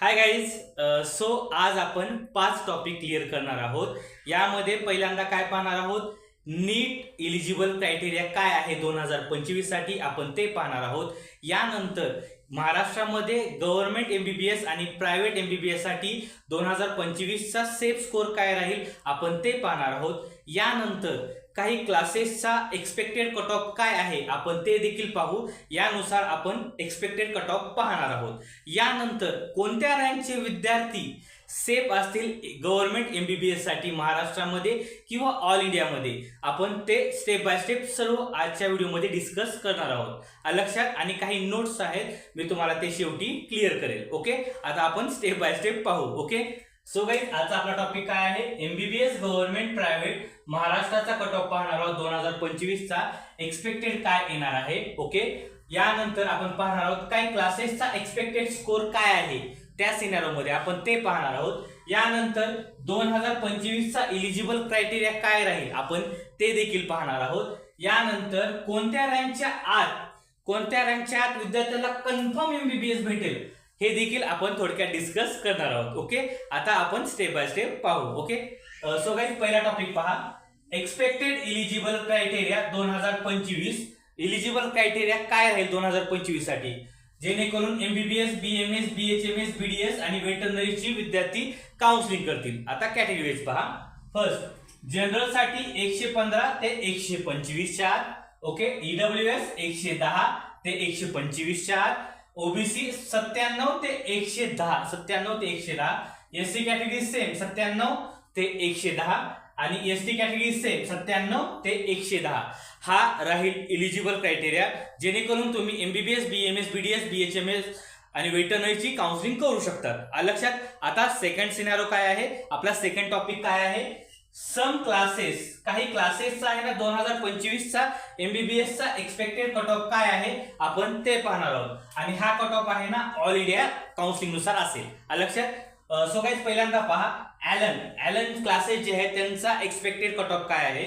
Hi guys so आज आपण पाच टॉपिक क्लिअर करणार आहोत. यामध्ये पहिल्यांदा काय पाहणार आहोत? नीट इलिजिबल क्रायटेरिया काय आहे दोन हजार पंचवीससाठी? आपण ते पाहणार आहोत. यानंतर महाराष्ट्रामध्ये गव्हर्नमेंट एमबीबीएस आणि प्रायव्हेट एमबीबीएससाठी दोन हजार पंचवीसचा सेफ स्कोर काय राहील? आपण ते पाहणार आहोत. यानंतर काही क्लासेसचा एक्सपेक्टेड कट ऑफ काय आहे? आपण ते देखील पाहू. यानुसार आपण एक्सपेक्टेड कट ऑफ पाहणार आहोत. यानंतर कोणत्या रँकचे विद्यार्थी सेफ असतील? गव्हर्नमेंट एमबीबीएससाठी महाराष्ट्रामध्ये किंवा ऑल इंडियामध्ये आपण ते स्टेप बाय स्टेप सर्व आजच्या व्हिडिओमध्ये डिस्कस करणार आहोत. लक्षात? आणि काही नोट्स आहेत. मी तुम्हाला ते शेवटी क्लिअर करेल. ओके आता आपण स्टेप बाय स्टेप पाहू. ओके सो गाईज आजचा आपला टॉपिक काय आहे? एमबीबीएस गव्हर्नमेंट प्रायव्हेट महाराष्ट्राचा कट ऑफ पाहणार आहोत दोन हजार पंचवीसचा. एक्सपेक्टेड काय येणार आहे? ओके यानंतर आपण पाहणार आहोत काही क्लासेसचा एक्सपेक्टेड स्कोर काय आहे? त्या सिनेरोमध्ये आपण ते पाहणार आहोत. यानंतर दोन हजार पंचवीसचा इलिजिबल क्रायटेरिया काय राहील? आपण ते देखील पाहणार आहोत. यानंतर कोणत्या रँकच्या आत कोणत्या रँकच्या आत विद्यार्थ्याला कन्फर्म एमबीबीएस भेटेल? हे देखील आपण थोडक्यात डिस्कस करणार आहोत ओके आता आपण स्टेप बाय स्टेप पाहू ओके सो गाईज पहिला टॉपिक पहा. एक्सपेक्टेड इलिजिबल क्रायटेरिया दोन हजार पंचवीस. इलिजिबल क्रायटेरिया काय राहील दोन हजार पंचवीससाठी जेणेकरून एमबीबीएस बीएमएस बीएचएमएस बीडीएस आणि वेटरनरीची विद्यार्थी काउन्सिलिंग करतील. आता कॅटेगरीज पहा. फर्स्ट जनरलसाठी एकशे पंधरा ते एकशे पंचवीस चार ओके ईडब्ल्यू एस एकशे दहा ते एकशे पंचवीस चार ओबीसी सत्त्याण्णव ते एकशे दहा सत्त्याण्णव ते एकशे दहा. एस सी कॅटेगरी सेम सत्त्याण्णव ते एकशे दहा. आणि एस टी कॅटेगरी सेम सत्त्याण्णव ते एकशे दहा. हा राहील इलिजिबल क्रायटेरिया जेणेकरून तुम्ही एमबीबीएस एच बीडीएस बीएचएमएस आणि वेटनरीची काउन्सिलिंग करू शकतात. लक्षात आता सेकंड सिनारो काय आहे? आपला सेकंड टॉपिक काय आहे? सम क्लासेस काही क्लासेसचा आहे ना दोन हजार पंचवीसचा एमबीबीएसचा एक्सपेक्टेड कट ऑफ काय आहे? आपण ते पाहणार आहोत. आणि हा कट ऑफ आहे ना ऑल इंडिया काउन्सिलिंगनुसार असेल. लक्षात? सो काहीच पहिल्यांदा पहा. ॲलन ॲलन क्लासेस जे आहेत त्यांचा एक्सपेक्टेड कट ऑफ काय आहे?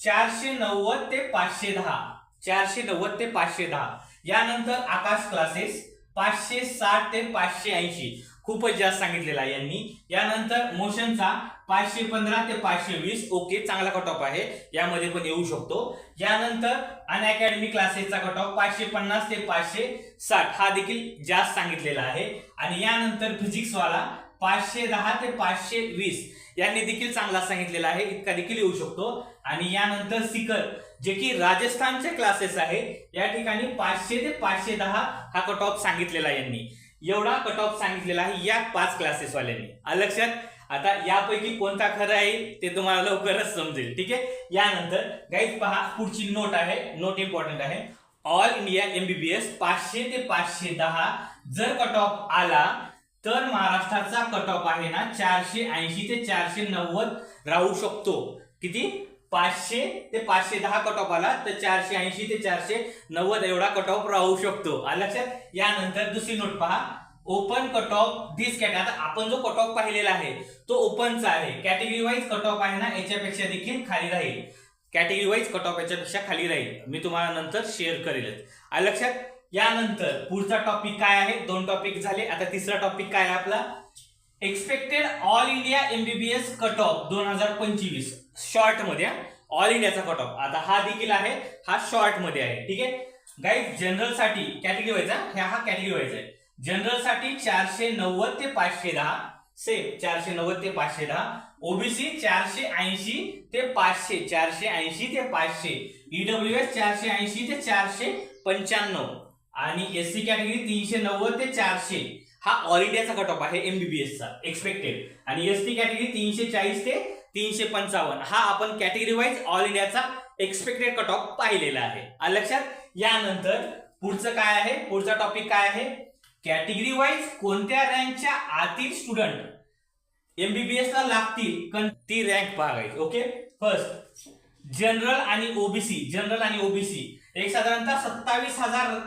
चारशे नव्वद ते पाचशे दहा. चारशे नव्वद ते पाचशे दहा. यानंतर आकाश क्लासेस पाचशे साठ ते पाचशे ऐंशी. खूपच जास्त सांगितलेला आहे यांनी. यानंतर मोशनचा पाचशे पंधरा ते पाचशे वीस ओके चांगला कट ऑफ आहे. यामध्ये पण येऊ शकतो. यानंतर अनअकॅडमी क्लासेसचा कट ऑफ पाचशे पन्नास ते पाचशे साठ हा देखील जास्त सांगितलेला आहे. आणि यानंतर फिजिक्स वाला पाचशे दहा ते पाचशे वीस यांनी देखील चांगला सांगितलेला आहे. इतका देखील येऊ शकतो. आणि यानंतर सिकर जे की राजस्थानचे क्लासेस आहे या ठिकाणी पाचशे ते पाचशे दहा हा कट ऑफ सांगितलेला आहे यांनी. एवढा कट ऑफ सांगितलेला आहे या पाच क्लासेसवाल्यांनी लक्षात? आता यापैकी कोणता खरं आहे ते तुम्हाला लवकरच समजेल. ठीक आहे? यानंतर गाईज पहा पुढची नोट आहे. नोट इम्पॉर्टंट आहे. ऑल इंडिया एमबीबीएस पाचशे ते पाचशे दहा जर कट ऑफ आला तर महाराष्ट्राचा कट ऑफ आहे ना चारशे ऐंशी ते चारशे नव्वद राहू शकतो. किती? पाचशे ते पाचशे दहा कट ऑफ आला तर चारशे ऐंशी ते चारशे नव्वद एवढा कट ऑफ राहू शकतो. लक्षात? यानंतर दुसरी नोट पहा. Open cut off this cat आता आपण जो कट ऑफ पाहिलेला आहे तो ओपनचा आहे. कॅटेगरी वाईज कट ऑफ आहे ना याच्यापेक्षा देखील खाली राहील. कॅटेगरी वाईज कट ऑफ याच्यापेक्षा खाली राहील. मी तुम्हाला नंतर शेअर करेलच. आलं लक्षात? यानंतर पुढचा टॉपिक काय आहे? दोन टॉपिक झाले. आता तिसरा टॉपिक काय आहे आपला? Expected all India MBBS cut off दोन हजार पंचवीस. शॉर्टमध्ये ऑल इंडियाचा कट ऑफ आता हा देखील आहे हा शॉर्टमध्ये आहे. ठीक आहे? गाईज जनरलसाठी कॅटेगरी व्हायचा ह्या हा कॅटेगरी व्हायचा आहे. जनरलसाठी चारशे नव्वद ते पाचशे दहा. सेम चारशे नव्वद ते पाचशे दहा. ओबीसी चारशे ऐंशी ते पाचशे चारशे ऐंशी ते पाचशे. ईडब्ल्यू एस चारशे ऐंशी ते चारशे पंच्याण्णव. आणि एस सी कॅटेगरी तीनशे नव्वद ते चारशे. हा ऑल इंडियाचा कट ऑफ आहे एमबीबीएसचा एक्सपेक्टेड आणि एस टी कॅटेगरी तीनशे चाळीस ते तीनशे पंचावन्न हा आपण कॅटेगरी वाईज ऑल इंडियाचा एक्सपेक्टेड कट ऑफ पाहिलेला आहे. लक्षात यानंतर पुढचं काय आहे? पुढचा टॉपिक काय आहे? कॅटेगरी वाईज कोणत्या रँकच्या आतील स्टुडंट एमबीबीएस ला लागतील? ती रँक पाहायची ओके फर्स्ट जनरल आणि ओबीसी जनरल आणि ओबीसी एक साधारणतः सत्तावीस हजार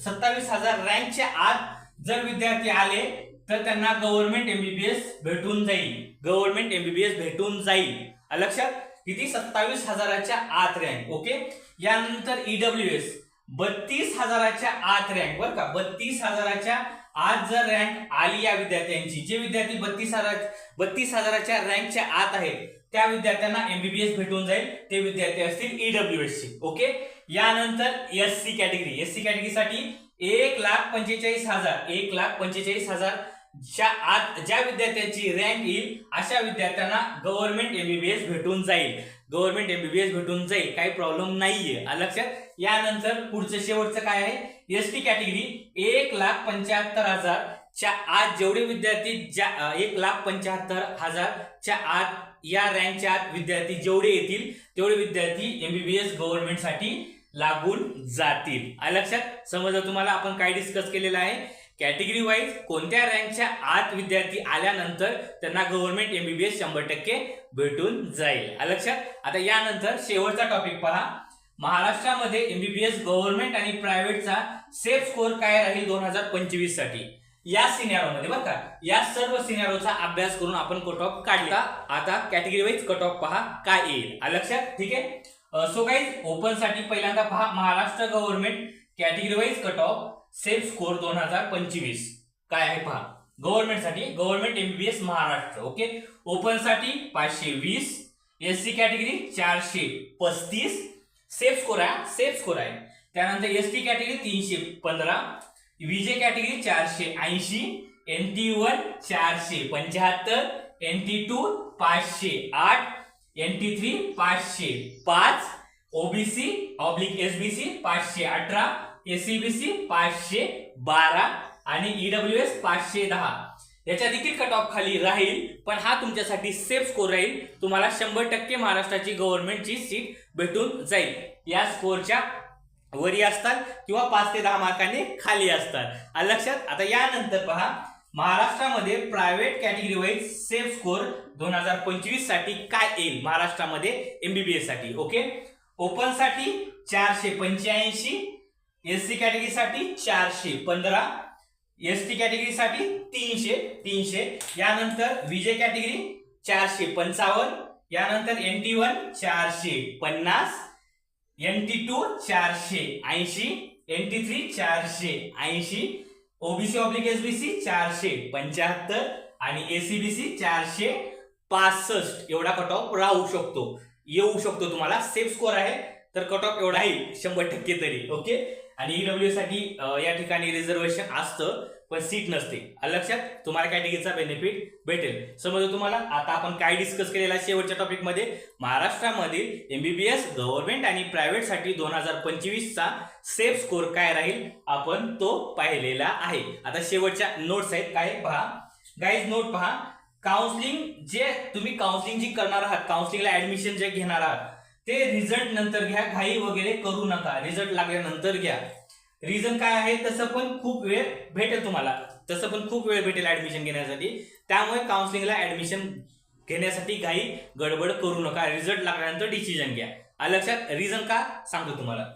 सत्तावीस हजार रँकच्या आत जर विद्यार्थी आले तर त्यांना गव्हर्नमेंट एमबीबीएस भेटून जाईल. गव्हर्नमेंट एमबीबीएस भेटून जाईल. लक्षात? किती? सत्तावीस हजाराच्या आत रँक ओके यानंतर ईडब्ल्यू एस बत्तीस हजाराच्या आत रँक बरं का? बत्तीस हजाराच्या आज जर रँक आली या विद्यार्थ्यांची जे विद्यार्थी बत्तीस हजार बत्तीस हजाराच्या रँकच्या आत आहेत त्या विद्यार्थ्यांना एमबीबीएस भेटून जाईल. ते विद्यार्थी असतील E W S C okay यानंतर S C category S C कॅटेगरीसाठी एक लाख पंचेचाळीस हजार एक लाख पंचेचाळीस हजार ज्या आत ज्या विद्यार्थ्यांची रँक येईल अशा विद्यार्थ्यांना गव्हर्नमेंट एमबीबीएस भेटून जाईल. गव्हर्नमेंट एमबीबीएस भेटून जाईल काही प्रॉब्लेम नाहीये. लक्षात? यानंतर पुढचं शेवटचं काय आहे? एस टी कॅटेगरी एक लाख पंच्याहत्तर हजार च्या आत जेवढे विद्यार्थी ज्या एक लाख पंच्याहत्तर हजारच्या आत या रँकच्या आत विद्यार्थी जेवढे येतील तेवढे विद्यार्थी एमबीबीएस गव्हर्नमेंटसाठी लागून जातील. लक्षात समजा तुम्हाला आपण काय डिस्कस केलेलं आहे कॅटेगरी वाईज कोणत्या रँकच्या आत विद्यार्थी आल्यानंतर त्यांना गव्हर्नमेंट एमबीबीएस शंभर टक्के भेटून जाईल. लक्षात आता यानंतर शेवटचा टॉपिक पहा. महाराष्ट्रामध्ये एमबीबीएस गव्हर्नमेंट आणि प्रायव्हेटचा सेफ स्कोअर काय राहील दोन हजार पंचवीससाठी? या सिनेरोमध्ये बरं का? या सर्व सिनेरोचा अभ्यास करून आपण कट ऑफ काढला. आता कॅटेगरी वाईज कट ऑफ पहा काय येईल. लक्षात ठीक आहे? सो गाईज ओपनसाठी पहिल्यांदा पहा Maharashtra government category wise cut off safe score दोन हजार पंचवीस. काय आहे पहा? गव्हर्नमेंटसाठी गव्हर्नमेंट एमबीबीएस महाराष्ट्र ओके ओपनसाठी पाचशे वीस एस सी कॅटेगरी चारशे पस्तीस. सेफ स्कोर आहे सेफ स्कोर आहे. त्यानंतर एस टी कॅटेगरी तीनशे पंधरा विजे कॅटेगरी चारशे ऐंशी एन टी वन चारशे पंच्याहत्तर एन टी टू पाचशे आठ एन टी थ्री पाचशे. पाच ओबीसी ऑब्लिक एसबीसी पाचशे अठरा. एससीबीसी पाचशे बारा. आणि ईडब्ल्यू एस पाचशे दहा. याच्या देखील कट ऑफ खाली राहील पण हा तुमच्यासाठी सेफ स्कोर राहील. तुम्हाला शंभर टक्के महाराष्ट्राची गव्हर्नमेंटची सीट भेटून जाईल. या स्कोरच्या वरी असतात किंवा पाच ते दहा मार्काने खाली असतात. लक्षात आता यानंतर पहा महाराष्ट्रामध्ये private category wise safe score दोन हजार पंचवीससाठी काय येईल महाराष्ट्रामध्ये एमबीबीएससाठी ओके ओपनसाठी चारशे पंच्याऐंशी एस सी कॅटेगरीसाठी चारशे पंधरा एस टी कॅटेगरीसाठी तीनशे तीनशे. यानंतर विजय कॅटेगरी चारशे पंचावन्न यानंतर एन टी वन चारशे पन्नास एन टी टू चारशे ऐंशी एन टी थ्री चारशे ऐंशी. ओबीसी ऑब्लिक एसबीसी चारशे पंच्याहत्तर आणि एसीबीसी चारशे पासष्ट. एवढा कट ऑफ राहू शकतो. येऊ शकतो तुम्हाला. सेफ स्कोर आहे. तर कट ऑफ एवढा येईल शंभर टक्के तरी. ओके आणि ईडब्ल्यू साठी या ठिकाणी रिझर्वेशन असतं. पण सीट नसते. लक्षात तुम्हाला कॅटेगरीचा बेनिफिट भेटेल. समजा तुम्हाला आता आपण काय डिस्कस केलेला आहे शेवटच्या टॉपिकमध्ये? महाराष्ट्रामधील एमबीबीएस गव्हर्नमेंट आणि प्रायव्हेटसाठी दोन हजार पंचवीसचा सेफ स्कोर काय राहील? आपण तो पाहिलेला आहे. आता शेवटच्या नोट्स आहेत. काय पहा. गाईज नोट पहा. काउन्सिलिंग जे तुम्ही काउन्सिलिंग जी करणार आहात काउन्सिलिंगला ऍडमिशन जे घेणार आहात ते रिझल्ट नंतर घ्या. घाई वगैरे करू नका. रिझल्ट लागल्यानंतर घ्या. रिझन काय आहे? तसं पण खूप वेळ भेटेल तुम्हाला. तसं पण खूप वेळ भेटेल ऍडमिशन घेण्यासाठी. त्यामुळे काउन्सिलिंगला ऍडमिशन घेण्यासाठी काही गडबड करू नका. रिझल्ट लागल्यानंतर डिसिजन घ्या. लक्षात? रिझन का? सांगतो तुम्हाला.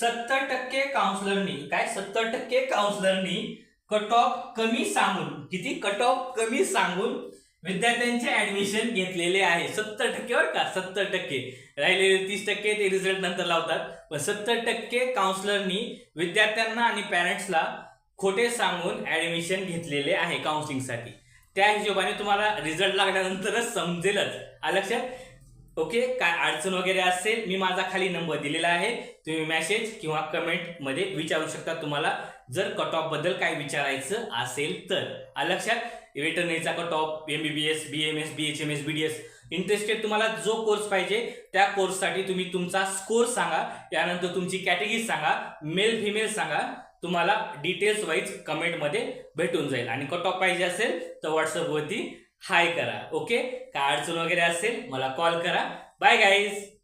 सत्तर टक्के काउन्सिलरनी काय? सत्तर टक्के काउन्सिलरनी कट ऑफ कमी सांगून किती? कट ऑफ कमी सांगून विद्यार्थ्यांचे ऍडमिशन घेतलेले आहे. सत्तर टक्के बरं का? सत्तर टक्के. राहिलेले तीस टक्के ते रिझल्ट नंतर लावतात. पण सत्तर टक्के काउन्सिलरनी विद्यार्थ्यांना आणि पॅरेंट्सला खोटे सांगून ऍडमिशन घेतलेले आहे काउन्सिलिंगसाठी त्या हिशोबाने तुम्हाला रिझल्ट लागल्यानंतरच समजेलच. लक्षात? ओके? काय अडचण वगैरे असेल मी माझा खाली नंबर दिलेला आहे. तुम्ही मेसेज किंवा कमेंटमध्ये विचारू शकता तुम्हाला. जर कट ऑफबद्दल काय विचारायचं असेल तर. लक्षात? वेटरनरीचा cut off MBBS B M S B H M S B D S interested तुम्हाला जो कोर्स पाहिजे त्या कोर्ससाठी तुम्ही तुमचा स्कोर सांगा. त्यानंतर तुमची कॅटेगरी सांगा. मेल फिमेल सांगा. तुम्हाला डिटेल्स वाईज कमेंटमध्ये भेटून जाईल. आणि कट ऑफ पाहिजे असेल तर व्हॉट्सअपवरती हाय करा ओके? काय अडचण वगैरे असेल मला कॉल करा. Bye guys